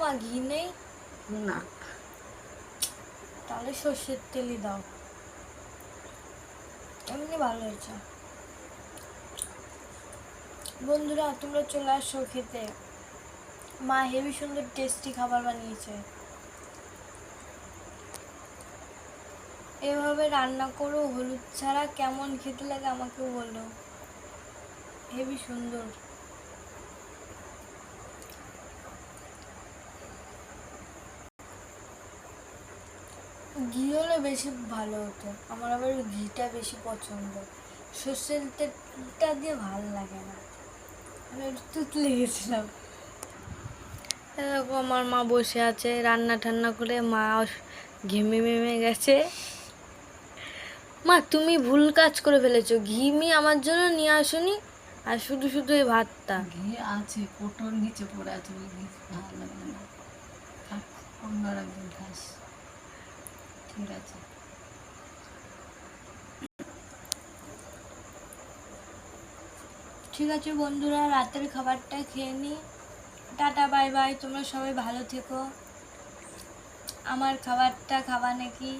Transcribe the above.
মা ঘি নেই না। তাহলে সর্ষের তেলই দাও। এমনি ভালো হয়েছে। বন্ধুরা তোমরা চলে আসো খেতে। মা হেভি সুন্দর টেস্টি খাবার বানিয়েছে। এভাবে রান্না করো হলুদ ছাড়া কেমন খেতে লাগে আমাকে বলো। হেভি সুন্দর। ঘি হলে বেশি ভালো হতো। আমার আবার ঘিটা বেশি পছন্দ। সর্ষের তেলটা দিয়ে ভালো লাগে না। আমি একটু তুতলে গেছিলাম। দেখো আমার মা বসে আছে রান্না টান্না করে মা ঘেমে মেমে গেছে। মা তুমি ভুল কাজ করে ফেলেছো। ঘি মি আমার জন্য নিয়ে আসনি আর শুধু শুধু এই ভাতটা। ঘি আছে কোটোর নিচে পড়ে আছে ভালো লাগবে না। থাক, অন্য একদিন খাস। ঠিক আছে। ঠিক আছে বন্ধুরা, রাতের খাবারটা খেয়ে নি। টাটা, বাই বাই, তোমরা সবাই ভালো থেকো। আমার খাবারটা খাবা নাকি?